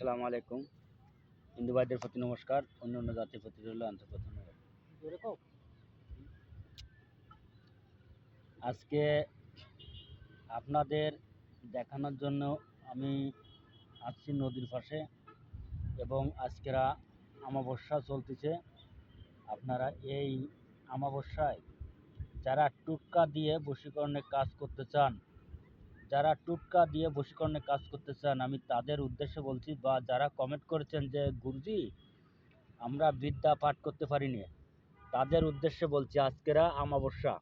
আসসালামু আলাইকুম। হিন্দু ভাইদের প্রতি নমস্কার, অন্য অন্য জাতির প্রতি রইল আজকে আপনাদের দেখানোর জন্য আমি আসছি নদীর পাশে এবং আজকেরা আমাবস্যা চলতেছে। আপনারা এই আমাবস্যায় যারা টুটকা দিয়ে বশীকরণের কাজ করতে চান যারা টুটকা দিয়ে বশীকরণের কাজ করতে চান, আমি তাদের উদ্দেশ্যে বলছি বা যারা কমেন্ট করেছেন যে, গুরুজি, আমরা বিদ্যা পাঠ করতে পারি পারিনি। তাদের উদ্দেশ্যে বলছি, আজকেরা আমাবস্যা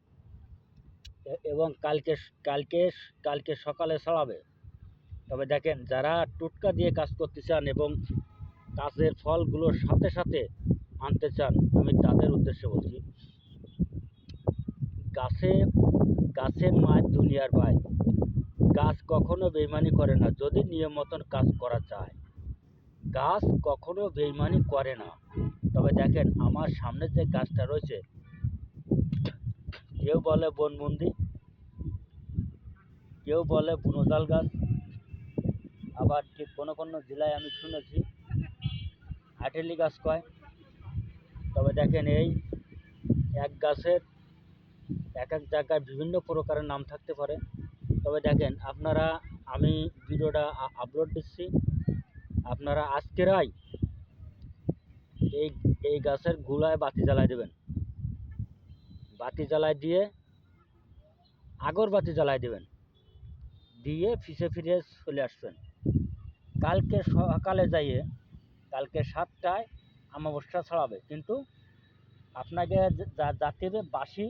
এবং কালকে কালকে কালকে সকালে ছড়াবে। তবে দেখেন, যারা টুটকা দিয়ে কাজ করতে চান এবং কাজের ফলগুলোর সাথে সাথে আনতে চান, আমি তাদের উদ্দেশ্যে বলছি, গাছে গাছের মায় দুনিয়ার ভাই গাছ কখনো বেইমানি করে না যদি নিয়ম মতন কাজ করা যায়। গাছ কখনো বেইমানি করে না। তবে দেখেন, আমার সামনে যে গাছটা রয়েছে, কেউ বলে বনবন্দি কেউ বলে বুনোজাল গাছ, আবার ঠিক কোনো কোনো জেলায় আমি শুনেছি আটেলি গাছ কয়। তবে দেখেন, এই এক গাছের এক এক জায়গায় বিভিন্ন প্রকারের নাম থাকতে পারে। তবে দেখেন, আপনারা, আমি ভিডিওটা আপলোড দিচ্ছি। আপনারা আজকেরাই এই এই গাছের গুলায় বাতি জ্বালায় দেবেন। বাতি জ্বালায় দিয়ে আগরবাতি জ্বালায় দেবেন। দিয়ে ফিসে ফিরে চলে আসবেন। কালকে সকালে যাইয়ে, কালকে সাতটায় আমাবস্যা ছড়াবে। কিন্তু আপনাকে যাতে বাসি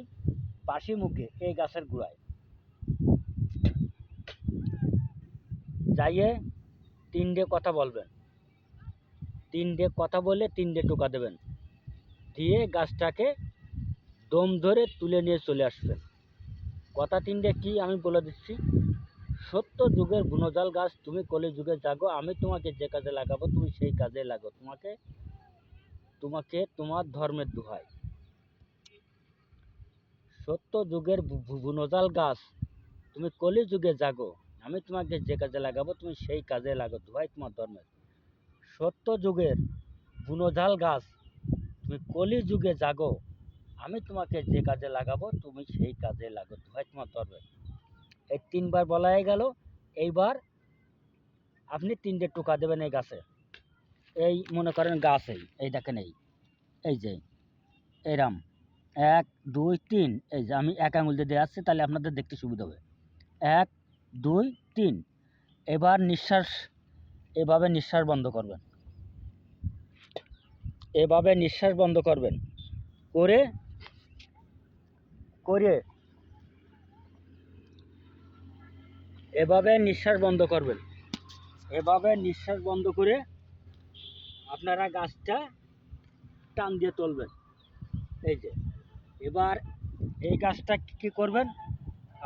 বাসি মুখে এই গাছের গোড়ায় যাইয়ে তিনটে কথা বলবেন। তিনটে কথা বলে তিনটে টোকা দেবেন। দিয়ে গাছটাকে দম ধরে তুলে নিয়ে চলে আসবেন। কথা তিনটে কি আমি বলে দিচ্ছি? সত্য যুগের গুণজাল গাছ, তুমি কলি যুগে জাগো, আমি তোমাকে যে কাজে লাগাবো, তুমি সেই কাজে লাগো। তোমাকে তোমাকে তোমার ধর্মের দোহাই। সত্য যুগের বু- বু- গাছ, তুমি কলি যুগে জাগো। আমি তোমাকে যে কাজে লাগাবো, তুমি সেই কাজে লাগো, দোহাই তোমার ধর্মের। সত্য যুগের বুনোজাল গাছ, তুমি কলি যুগে জাগো, আমি তোমাকে যে কাজে লাগাবো, তুমি সেই কাজে লাগো, দোহাই তোমার ধর্মের। এই তিনবার বলা হয়ে গেল, এইবার আপনি তিনটে টোকা দেবেন এই গাছে। এই মনে করেন গাছ এই দেখেন এই এই যে, এরাম। এক, দুই, তিন, এই যে আমি এক আঙুল দিয়ে আসছি, তাহলে আপনাদের দেখতে সুবিধা হবে। এক দুই, তিন। এবার নিঃশ্বাস, এভাবে নিঃশ্বাস বন্ধ করবেন। এভাবে নিঃশ্বাস বন্ধ করবেন। করে করে। এভাবে নিঃশ্বাস বন্ধ করবেন। এভাবে নিঃশ্বাস বন্ধ করে আপনারা গাছটা টান দিয়ে তুলবেন। এই যে, এবার এই গাছটা কী করবেন?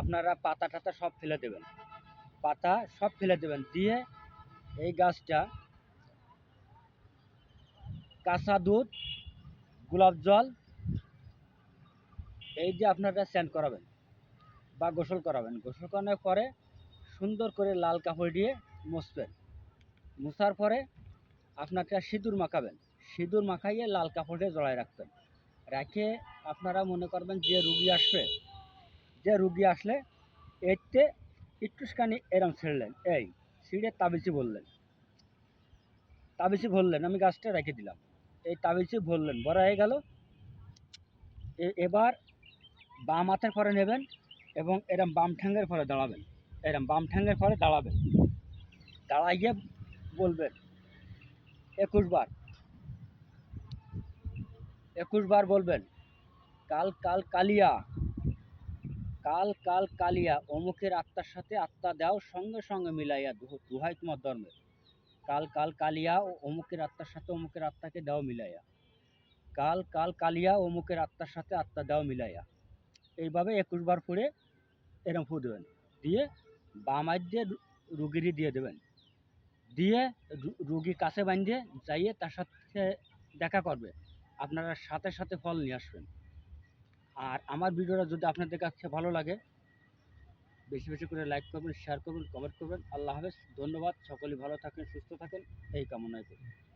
আপনারা পাতা টাতা সব ফেলে দেবেন। পাতা সব ফেলে দেবেন। দিয়ে এই গাছটা কাঁচা দুধ, গোলাপ জল, এই যে আপনারা স্নান করাবেন বা গোসল করাবেন। গোসল করানোর পরে সুন্দর করে লাল কাপড় দিয়ে মুছবেন। মুছার পরে আপনাকে সিঁদুর মাখাবেন। সিঁদুর মাখাইয়ে লাল কাপড়ে জড়ায় রাখবেন। রেখে আপনারা মনে করবেন যে রুগী আসবে যে রুগী আসলে এতে একটুখানি এরম ছেড়লেন। এই ছিঁড়ে তাবিজি বললেন তাবিজি ভরলেন, আমি গাছটা রেখে দিলাম। এই তাবিজি ভরলেন বড় হয়ে গেল। এবার বাম হাতের পরে নেবেন এবং এরম বাম ঠ্যাঙ্গের পরে দাঁড়াবেন। এরম বাম ঠ্যাঙ্গের পরে দাঁড়াবেন। দাঁড়াইয়ে বলবেন, একুশ বার। একুশ বার বলবেন, কাল কাল কালিয়া। কাল কাল কালিয়া অমুকের আত্মার সাথে আত্মা দাও সঙ্গে সঙ্গে মিলাইয়া দুহাই তোমার ধর্মের। কাল কাল কালিয়া ও অমুকের আত্মার সাথে অমুকের আত্মাকে দাও মিলাইয়া। কাল কাল কালিয়া অমুকের আত্মার সাথে আত্মা দাও মিলাইয়া। এইভাবে একুশ বার পরে এরম ফু দেবেন দিয়ে বাম হাত দিয়ে রুগীরই দিয়ে দেবেন। দিয়ে রুগী কাছে বাঁধিয়ে যাইয়ে তার সাথে দেখা করবে। আপনারা সাথে সাথে ফল নিয়ে আসবেন। আর আমার ভিডিওটা যদি আপনাদের কাছে ভালো লাগে, বেশি বেশি করে লাইক করবেন শেয়ার করবেন কমেন্ট করবেন। আল্লাহ হাফেজ, ধন্যবাদ। সকলেই ভালো থাকেন, সুস্থ থাকেন। এই কামনায় করি।